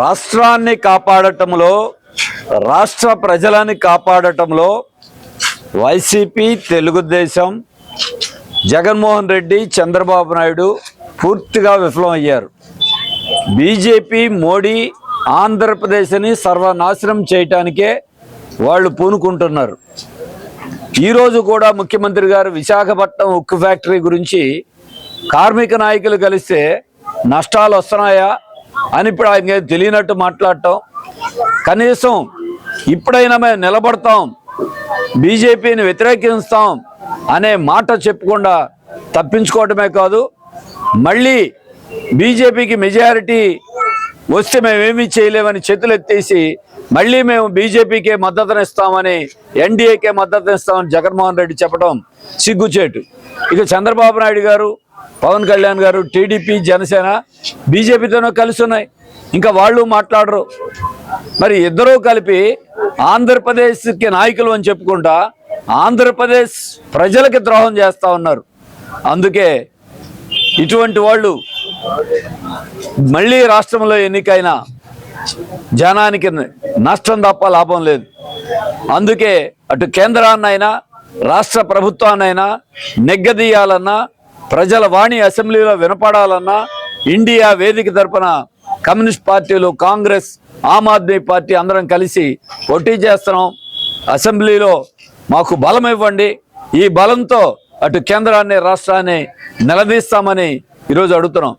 రాష్ట్రాన్ని కాపాడటంలో రాష్ట్ర ప్రజలని కాపాడటంలో వైసీపీ తెలుగుదేశం జగన్మోహన్ రెడ్డి చంద్రబాబు నాయుడు పూర్తిగా విఫలమయ్యారు. బీజేపీ మోడీ ఆంధ్రప్రదేశ్ని సర్వనాశనం చేయటానికే వాళ్ళు పూనుకుంటున్నారు. ఈరోజు కూడా ముఖ్యమంత్రి గారు విశాఖపట్నం ఉక్కు ఫ్యాక్టరీ గురించి కార్మిక నాయకులు కలిస్తే నష్టాలు వస్తున్నాయా అని ఇప్పుడు ఆయన తెలియనట్టు మాట్లాడటం. కనీసం ఇప్పుడైనా మేము నిలబడతాం బీజేపీని వ్యతిరేకిస్తాం అనే మాట చెప్పకుండా తప్పించుకోవటమే కాదు మళ్ళీ బీజేపీకి మెజారిటీ వస్తే మేమేమీ చేయలేమని చేతులు ఎత్తేసి మళ్ళీ మేము బీజేపీకే మద్దతునిస్తామని ఎన్డీఏకే మద్దతునిస్తామని జగన్మోహన్ రెడ్డి చెప్పడం సిగ్గుచేటు. ఇక చంద్రబాబు నాయుడు గారు పవన్ కళ్యాణ్ గారు టీడీపీ జనసేన బీజేపీతోనూ కలిసి ఉన్నాయి. ఇంకా వాళ్ళు మాట్లాడరు. మరి ఇద్దరూ కలిపి ఆంధ్రప్రదేశ్కి నాయకులు అని చెప్పుకుంటా ఆంధ్రప్రదేశ్ ప్రజలకి ద్రోహం చేస్తా ఉన్నారు. అందుకే ఇటువంటి వాళ్ళు మళ్ళీ రాష్ట్రంలో ఎన్నికైన జనానికి నష్టం తప్ప లాభం లేదు. అందుకే అటు కేంద్రాన్నైనా రాష్ట్ర ప్రభుత్వాన్నైనా నెగ్గదీయాలన్నా ప్రజల వాణి అసెంబ్లీలో వినపడాలన్నా ఇండియా వేదిక తరపున కమ్యూనిస్ట్ పార్టీలు కాంగ్రెస్ ఆమ్ ఆద్మీ పార్టీ అందరం కలిసి పోటీ చేస్తున్నాం. అసెంబ్లీలో మాకు బలం ఇవ్వండి. ఈ బలంతో అటు కేంద్రాన్ని రాష్ట్రాన్ని నిలదీస్తామని ఈరోజు అడుగుతున్నాం.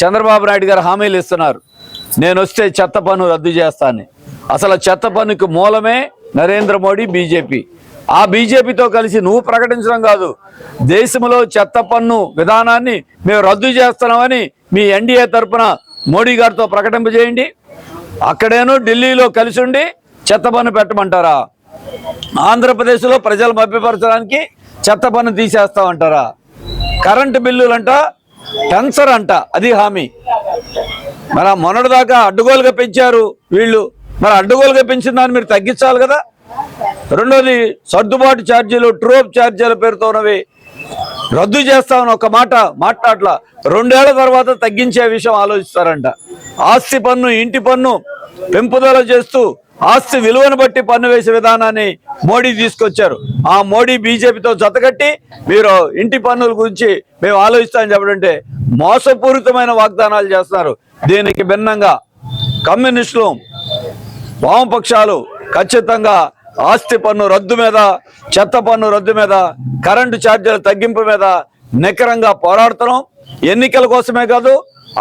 చంద్రబాబు నాయుడు గారు హామీలు ఇస్తున్నారు. నేను వస్తే చెత్త పన్ను రద్దు చేస్తాను అసలు చెత్త పన్నుకు మూలమే నరేంద్ర మోడీ బీజేపీ. ఆ బీజేపీతో కలిసి నువ్వు ప్రకటించడం కాదు. దేశంలో చెత్త పన్ను విధానాన్ని మేము రద్దు చేస్తున్నామని మీ ఎన్డీఏ తరపున మోడీ గారితో ప్రకటింపజేయండి అక్కడేనో ఢిల్లీలో కలిసి ఉండి చెత్త పన్ను పెట్టమంటారా? ఆంధ్రప్రదేశ్లో ప్రజలు మభ్యపరచడానికి చెత్త పన్ను తీసేస్తామంటారా? కరెంటు బిల్లులంట టెన్సర్ అంట అది హామీ. మరి మొన్నటిదాకా అడ్డుగోలుగా పెంచారు వీళ్ళు. మరి అడ్డుగోలుగా పెంచిన దాన్ని మీరు తగ్గించాలి కదా? రెండోది సర్దుబాటు ఛార్జీలు ట్రోప్ ఛార్జీల పేరుతో ఉన్నవి. రద్దు చేస్తామని ఒక మాట మాట్లాడలా. రెండేళ్ళ తర్వాత తగ్గించే విషయం ఆలోచిస్తారంట. ఆస్తి పన్ను ఇంటి పన్ను పెంపుదల చేస్తూ ఆస్తి విలువను బట్టి పన్ను వేసే విధానాన్ని మోడీ తీసుకొచ్చారు. ఆ మోడీ బీజేపీతో జతకట్టి మీరు ఇంటి పన్నుల గురించి మేము ఆలోచిస్తామని చెప్పడంటే మోసపూరితమైన వాగ్దానాలు చేస్తున్నారు. దీనికి భిన్నంగా కమ్యూనిస్టులు వామపక్షాలు ఖచ్చితంగా ఆస్తి పన్ను రద్దు మీద చెత్త పన్ను రద్దు మీద కరెంటు ఛార్జీల తగ్గింపు మీద నికరంగా పోరాడుతున్నాం. ఎన్నికల కోసమే కాదు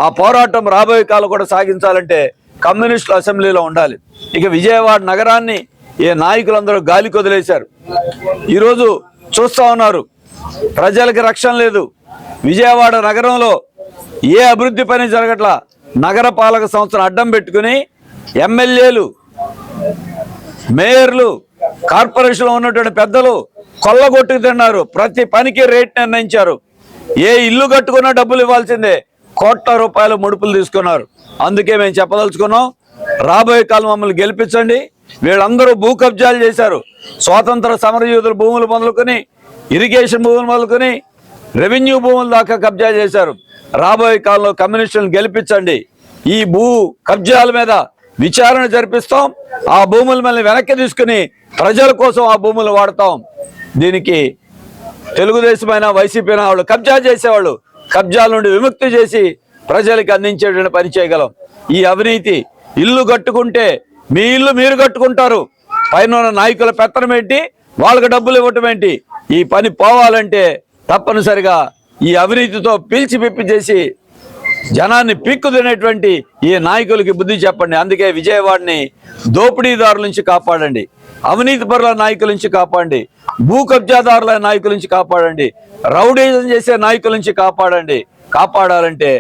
ఆ పోరాటం రాబోయే కాలం కూడా సాగించాలంటే కమ్యూనిస్టులు అసెంబ్లీలో ఉండాలి. ఇక విజయవాడ నగరాన్ని ఏ నాయకులందరూ గాలి కొదిలేశారు. ఈరోజు చూస్తా ఉన్నారు ప్రజలకి రక్షణ లేదు. విజయవాడ నగరంలో ఏ అభివృద్ధి పని జరగట్లా నగర పాలక సంస్థను అడ్డం పెట్టుకుని ఎమ్మెల్యేలు మేయర్లు కార్పొరేషన్లో ఉన్నటువంటి పెద్దలు కొల్లగొట్టుకు తిన్నారు. ప్రతి పనికి రేట్ నిర్ణయించారు. ఏ ఇల్లు కట్టుకున్నా డబ్బులు ఇవ్వాల్సిందే. కోట్ల రూపాయలు ముడుపులు తీసుకున్నారు. అందుకే మేము చెప్పదలుచుకున్నాం రాబోయే కాలం మమ్మల్ని గెలిపించండి. వీళ్ళందరూ భూ కబ్జాలు చేశారు. స్వాతంత్ర సమరయోధుల భూములు మొదలుకొని ఇరిగేషన్ భూములు మొదలుకొని రెవెన్యూ భూముల దాకా కబ్జా చేశారు. రాబోయే కాలంలో కమ్యూనిస్టులను గెలిపించండి. ఈ భూ కబ్జాల మీద విచారణ జరిపిస్తాం. ఆ భూముల మళ్ళీ వెనక్కి తీసుకుని ప్రజల కోసం ఆ భూములు వాడతాం. దీనికి తెలుగుదేశమైన వైసీపీ వాళ్ళు కబ్జా చేసేవాళ్ళు. కబ్జాల నుండి విముక్తి చేసి ప్రజలకు అందించేటువంటి పని చేయగలం. ఈ అవినీతి ఇల్లు కట్టుకుంటే మీ ఇల్లు మీరు కట్టుకుంటారు. పైన ఉన్న నాయకుల పెత్తనం ఏంటి? వాళ్ళకి డబ్బులు ఇవ్వటం ఏంటి? ఈ పని పోవాలంటే తప్పనిసరిగా ఈ అవినీతితో పీల్చి పిప్పి చేసి జనాన్ని పీక్కు తినేటువంటి ఈ నాయకులకి బుద్ధి చెప్పండి. అందుకే విజయవాడని దోపిడీదారుల నుంచి కాపాడండి. అవినీతి పరుల నాయకుల నుంచి కాపాడండి. భూ కబ్జాదారుల నాయకుల నుంచి కాపాడండి. రౌడీజం చేసే నాయకుల నుంచి కాపాడండి. కాపాడాలంటే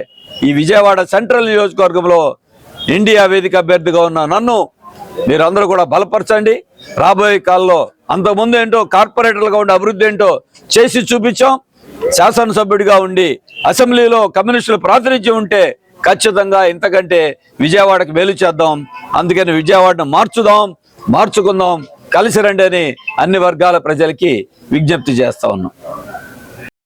ఈ విజయవాడ సెంట్రల్ నియోజకవర్గంలో ఇండియా వేదిక అభ్యర్థిగా ఉన్న నన్ను మీరందరూ కూడా బలపరచండి. రాబోయే కాలంలో అంతకుముందు ఏంటో కార్పొరేటర్లుగా ఉండే అభివృద్ధి ఏంటో చేసి చూపించాం. శాసనసభ్యుడిగా ఉండి అసెంబ్లీలో కమ్యూనిస్టులు ప్రాతినిధ్యం ఉంటే ఖచ్చితంగా ఇంతకంటే విజయవాడకు మేలు చేద్దాం. అందుకని విజయవాడను మార్చుదాం మార్చుకుందాం. కలిసి రండి అని అన్ని వర్గాల ప్రజలకి విజ్ఞప్తి చేస్తా ఉన్నాం.